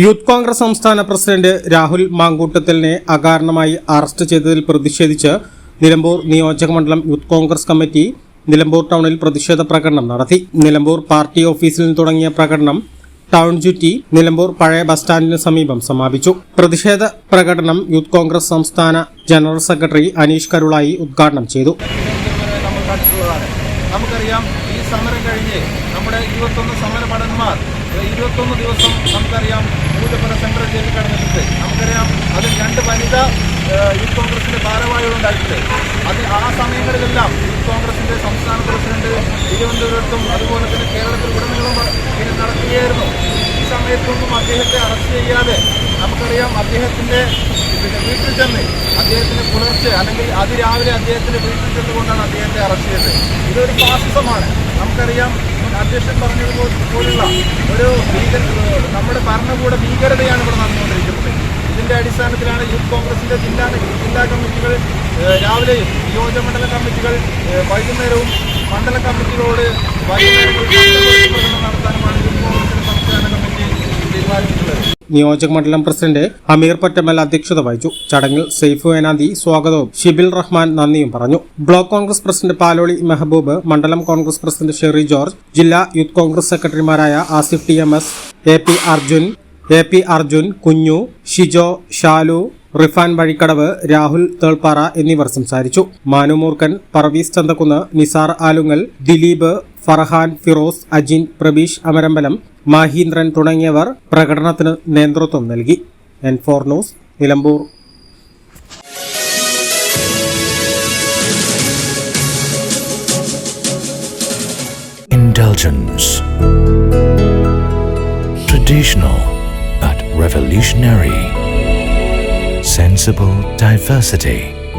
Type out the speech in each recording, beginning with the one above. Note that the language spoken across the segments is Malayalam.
Youth Congress സംസ്ഥാന പ്രസിഡന്റ് രാഹുൽ മാങ്കൂട്ടത്തലിനെ അകാരണമായി അറസ്റ്റ് ചെയ്തതിൽ പ്രതിഷേധിച്ച് നിലമ്പൂർ നിയോജക മണ്ഡലം യൂത്ത് കോൺഗ്രസ് കമ്മിറ്റി നിലമ്പൂർ ടൗണിൽ പ്രതിഷേധ പ്രകടനം നടത്തി. നിലമ്പൂർ പാർട്ടി ഓഫീസിൽ നിന്ന് തുടങ്ങിയ പ്രകടനം ടൗൺ ചുറ്റി നിലമ്പൂർ പഴയ ബസ് സ്റ്റാൻഡിന് സമീപം സമാപിച്ചു. പ്രതിഷേധ പ്രകടനം യൂത്ത് കോൺഗ്രസ് സംസ്ഥാന ജനറൽ സെക്രട്ടറി അനീഷ് കരുളായി ഉദ്ഘാടനം ചെയ്തു. നമുക്കറിയാം സമരം കഴിഞ്ഞ് നമ്മുടെ ഇരുപത്തൊന്ന് സമരഭടന്മാർ ഏഹ് ഇരുപത്തൊന്ന് ദിവസം നമുക്കറിയാം മൂലപ്പുര സെൻട്രൽ ജയിലിൽ കടന്നിട്ടുണ്ട്. നമുക്കറിയാം അതിൽ രണ്ട് വനിതാ യൂത്ത് കോൺഗ്രസിന്റെ ഭാരവാഹികളുണ്ടായിട്ടുണ്ട്. അത് ആ സമയങ്ങളിലെല്ലാം യൂത്ത് കോൺഗ്രസിന്റെ സംസ്ഥാന പ്രസിഡന്റ് തിരുവനന്തപുരത്തും അതുപോലെ തന്നെ കേരളത്തിൽ ഉടനീളം ഇത് നടക്കുകയായിരുന്നു. ഈ സമയത്തൊന്നും അദ്ദേഹത്തെ അറസ്റ്റ് ചെയ്യാതെ നമുക്കറിയാം അദ്ദേഹത്തിന്റെ പിന്നെ വീട്ടിൽ ചെന്ന് അദ്ദേഹത്തിന് പുലർച്ചെ അല്ലെങ്കിൽ അതിരാവിലെ അദ്ദേഹത്തിന് വീട്ടിൽ ചെന്നുകൊണ്ടാണ് അദ്ദേഹത്തെ അറസ്റ്റ് ചെയ്തത്. ഇതൊരു ഫാസിസമാണ് നമുക്കറിയാം അധ്യക്ഷൻ പറഞ്ഞതുപോലുള്ള ഒരു ഭീകര നമ്മുടെ ഭരണകൂട ഭീകരതയാണ് ഇവിടെ നടന്നുകൊണ്ടിരിക്കുന്നത്. ഇതിന്റെ അടിസ്ഥാനത്തിലാണ് യൂത്ത് കോൺഗ്രസിന്റെ ജില്ലാ ജില്ലാ കമ്മിറ്റികൾ രാവിലെയും നിയോജക മണ്ഡല കമ്മിറ്റികൾ വൈകുന്നേരവും മണ്ഡല കമ്മിറ്റികളോട് വൈകുന്നേരം നടത്താനുമാണ് യൂത്ത് കോൺഗ്രസിന്റെ സംസ്ഥാന കമ്മിറ്റി തീരുമാനിച്ചിട്ടുള്ളത് നിയോജക മണ്ഡലം പ്രസിഡന്റ് അമീർ പറ്റമൽ അധ്യക്ഷത വഹിച്ചു. ചടങ്ങിൽ സെയ്ഫ് വേനാന്തി സ്വാഗതവും ഷിബിൽ റഹ്മാൻ നന്ദിയും പറഞ്ഞു. Block Congress president Paloli Mehaboob മണ്ഡലം കോൺഗ്രസ് പ്രസിഡന്റ് ഷെറി ജോർജ് ജില്ലാ യൂത്ത് കോൺഗ്രസ് സെക്രട്ടറിമാരായ Asif T M S A P Arjun A P Arjun Kunju Shijo Shalu Rifan Vazhikkadavu Rahul Thelppara എന്നിവർ സംസാരിച്ചു. മാനുമൂർക്കൻ പർവീസ് ചന്തക്കുന്ന് നിസാർ ആലുങ്ങൽ ദിലീപ് ഫർഹാൻ ഫിറോസ് അജിൻ പ്രബീഷ് അമരമ്പലം മഹീന്ദ്രൻ തുടങ്ങിയവർ പ്രകടനത്തിന് നേതൃത്വം നൽകി N four news Nilambur Indulgence. Traditional but revolutionary. Sensible diversity.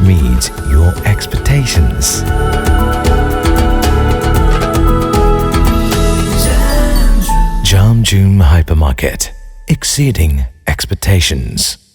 Meets your expectations. Jam June Hypermarket, exceeding expectations.